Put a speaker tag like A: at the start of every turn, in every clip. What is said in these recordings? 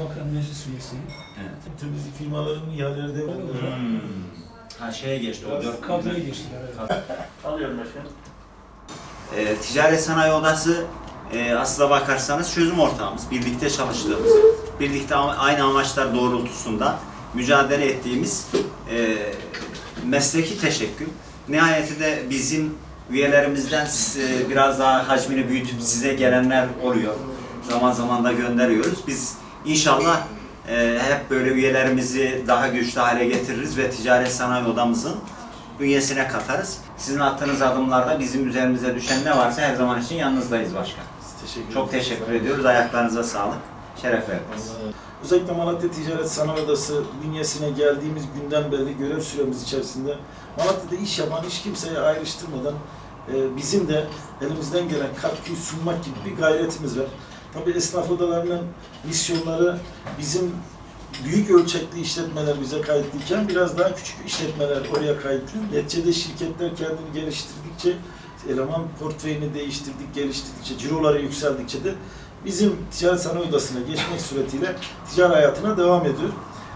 A: Bakan Meclis Üyesiyim.
B: Evet.
A: Temizlik firmalarının ihaleleri devredildi.
B: Hmm. Ha şeye geçti o
A: Biraz
B: dört
A: kadroya geçtiler. Evet.
C: Alıyorum başkanım.
B: Ee, Ticaret Sanayi Odası e, aslına bakarsanız çözüm ortağımız. Birlikte çalıştığımız, birlikte aynı amaçlar doğrultusunda mücadele ettiğimiz e, mesleki teşekkül. Nihayetinde bizim üyelerimizden e, biraz daha hacmini büyütüp size gelenler oluyor. Zaman zaman da gönderiyoruz. Biz inşallah e, hep böyle üyelerimizi daha güçlü hale getiririz ve Ticaret Sanayi Odamızın bünyesine katarız. Sizin attığınız adımlarda bizim üzerimize düşen ne varsa her zaman için yanınızdayız başkan.
A: Teşekkür
B: Çok teşekkür ediyoruz. Ayaklarınıza sağlık. Şeref verdiniz.
A: Özellikle Malatya Ticaret Sanayi Odası bünyesine geldiğimiz günden beri görev süremiz içerisinde Malatya'da iş yapan hiç kimseye ayrıştırmadan e, bizim de elimizden gelen katkıyı sunmak gibi bir gayretimiz var. Tabii esnaf odalarının misyonları bizim büyük ölçekli işletmeler bize kayıtlıyken biraz daha küçük işletmeler oraya kayıtlı. Neticede şirketler kendini geliştirdikçe, eleman portföyünü değiştirdik, geliştirdikçe, ciroları yükseldikçe de bizim ticaret sanayi odasına geçmek suretiyle ticari hayatına devam ediyor.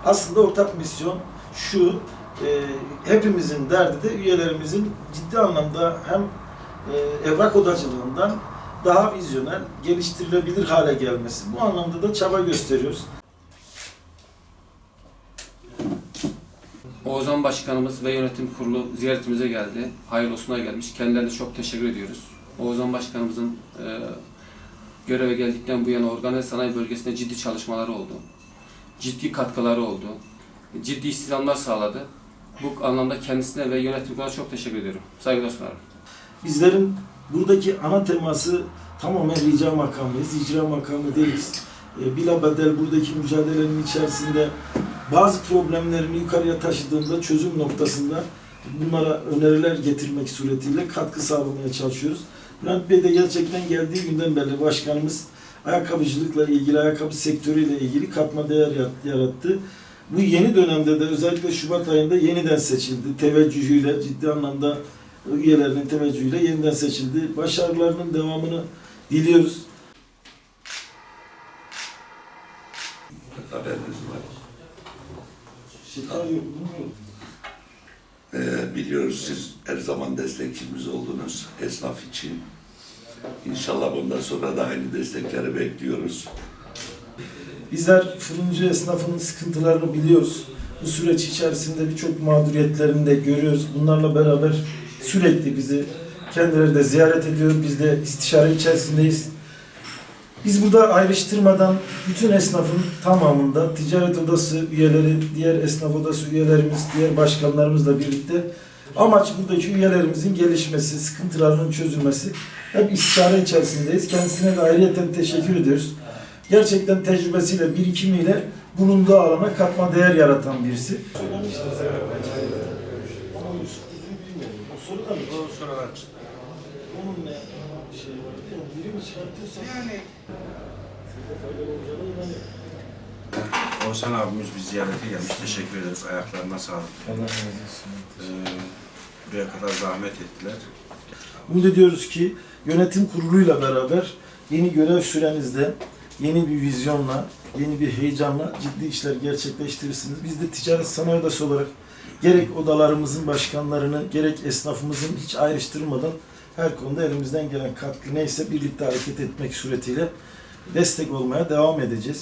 A: Aslında ortak misyon şu, e, hepimizin derdi de üyelerimizin ciddi anlamda hem e, evrak odacılığından daha vizyoner, geliştirilebilir hale gelmesi. Bu anlamda da çaba gösteriyoruz.
D: Oğuzhan Başkanımız ve yönetim kurulu ziyaretimize geldi. Hayırlı olsuna gelmiş. Kendilerine çok teşekkür ediyoruz. Oğuzhan Başkanımızın e, göreve geldikten bu yana organize sanayi bölgesinde ciddi çalışmaları oldu. Ciddi katkıları oldu. Ciddi istihdamlar sağladı. Bu anlamda kendisine ve yönetim kuruluna çok teşekkür ediyorum. Saygılar sunarım.
A: Bizlerin buradaki ana teması tamamen rica makamıyız, icra makamı değiliz. E, bilabedel buradaki mücadelenin içerisinde bazı problemlerini yukarıya taşıdığında çözüm noktasında bunlara öneriler getirmek suretiyle katkı sağlamaya çalışıyoruz. Bülent Bey de gerçekten geldiği günden beri başkanımız ayakkabıcılıkla ilgili, ayakkabı sektörüyle ilgili katma değer yarattı. Bu yeni dönemde de özellikle Şubat ayında yeniden seçildi. Teveccühüyle ciddi anlamda üyelerinin teveccühüyle yeniden seçildi. Başarılarının devamını diliyoruz.
E: haberiniz var.
A: Şeker yok, bilmiyorum.
E: Ee, biliyoruz siz her zaman destekçimiz oldunuz esnaf için. İnşallah bundan sonra da aynı destekleri bekliyoruz.
A: Bizler fırıncı esnafının sıkıntılarını biliyoruz. Bu süreç içerisinde birçok mağduriyetlerini de görüyoruz. Bunlarla beraber sürekli bizi kendileri de ziyaret ediyor. Biz de istişare içerisindeyiz. Biz burada ayrıştırmadan bütün esnafın tamamında ticaret odası üyeleri, diğer esnaf odası üyelerimiz, diğer başkanlarımızla birlikte amaç buradaki üyelerimizin gelişmesi, sıkıntılarının çözülmesi. Hep istişare içerisindeyiz. Kendisine de ayrıyeten teşekkür ediyoruz gerçekten tecrübesiyle, birikimiyle bulunduğu alana katma değer yaratan birisi.
C: O sorular çıktı.
A: Onun ne şey var değil mi? Biri mi çıkartıyorsa
C: Yani
A: faydalı olacağına inanıyorum.
C: Oğuzhan abimiz bir ziyarete gelmiş. Teşekkür ederiz. Ayaklarına sağlık.
A: Allah razı olsun.
C: Ee, buraya kadar zahmet ettiler.
A: Umut ediyoruz ki yönetim kuruluyla beraber yeni görev sürenizde yeni bir vizyonla, yeni bir heyecanla ciddi işler gerçekleştirirsiniz. Biz de ticaret sanayi odası olarak gerek odalarımızın başkanlarını, gerek esnafımızın hiç ayrıştırmadan her konuda elimizden gelen katkı neyse birlikte hareket etmek suretiyle destek olmaya devam edeceğiz.